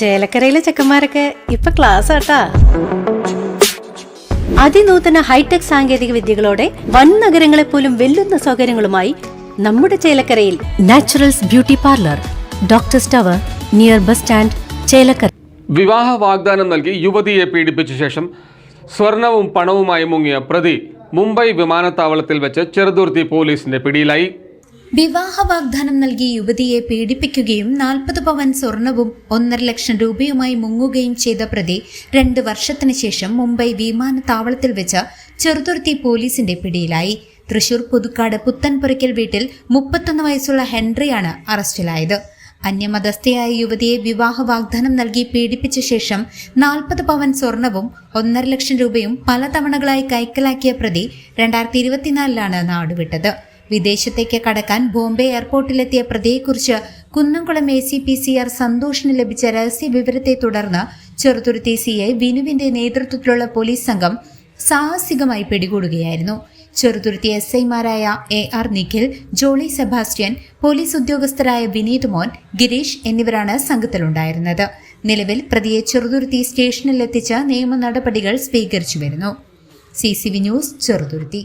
ചേലക്കരയിലെ ചെക്കന്മാരൊക്കെ ഇപ്പൊ ക്ലാസ് ആട്ടാ. അതിനൂതന ഹൈടെക് സാങ്കേതിക വിദ്യകളോടെ വൻ നഗരങ്ങളെ പോലും വെല്ലുന്ന സൗകര്യങ്ങളുമായി നമ്മുടെ ചേലക്കരയിൽ naturals beauty parlour doctor tower near bus stand Chelakkara. വിവാഹ വാഗ്ദാനം നൽകി യുവതിയെ പീഡിപ്പിച്ച ശേഷം സ്വർണവും പണവുമായി മുങ്ങിയ പ്രതി മുംബൈ വിമാനത്താവളത്തിൽ വെച്ച് ചെറുതുരുത്തി പോലീസിന്റെ പിടിയിലായി. വിവാഹ വാഗ്ദാനം നൽകി യുവതിയെ പീഡിപ്പിക്കുകയും നാൽപ്പത് പവൻ സ്വർണവും ഒന്നര ലക്ഷം രൂപയുമായി മുങ്ങുകയും ചെയ്ത പ്രതി രണ്ട് വർഷത്തിന് ശേഷം മുംബൈ വിമാനത്താവളത്തിൽ വെച്ച് ചെറുതുരുത്തി പോലീസിന്റെ പിടിയിലായി. തൃശൂർ പുതുക്കാട് പുത്തൻപുരയ്ക്കൽ വീട്ടിൽ മുപ്പത്തൊന്ന് വയസ്സുള്ള ഹെൻറിയാണ് അറസ്റ്റിലായത്. അന്യമതസ്ഥയായ യുവതിയെ വിവാഹ വാഗ്ദാനം നൽകി പീഡിപ്പിച്ച ശേഷം നാൽപ്പത് പവൻ സ്വർണവും ഒന്നര ലക്ഷം രൂപയും പല തവണകളായി കൈക്കലാക്കിയ പ്രതി രണ്ടായിരത്തി ഇരുപത്തിനാലിലാണ് നാടുവിട്ടത്. വിദേശത്തേക്ക് കടക്കാൻ ബോംബെ എയർപോർട്ടിലെത്തിയ പ്രതിയെക്കുറിച്ച് Kunnamkulam A C P C R സന്തോഷിന് ലഭിച്ച രഹസ്യ വിവരത്തെ തുടർന്ന് ചെറുതുരുത്തി സി ഐ വിനുവിന്റെ നേതൃത്വത്തിലുള്ള പോലീസ് സംഘം സാഹസികമായി പിടികൂടുകയായിരുന്നു. ചെറുതുരുത്തി എസ് ഐമാരായ A R Nikhil Jolly Sebastian police ഉദ്യോഗസ്ഥരായ Vineeth മോൻ ഗിരീഷ് എന്നിവരാണ് സംഘത്തിലുണ്ടായിരുന്നത്. നിലവിൽ പ്രതിയെ ചെറുതുരുത്തി സ്റ്റേഷനിലെത്തിച്ച് നിയമ നടപടികൾ സ്വീകരിച്ചു വരുന്നു C C V news Cheruthuruthy.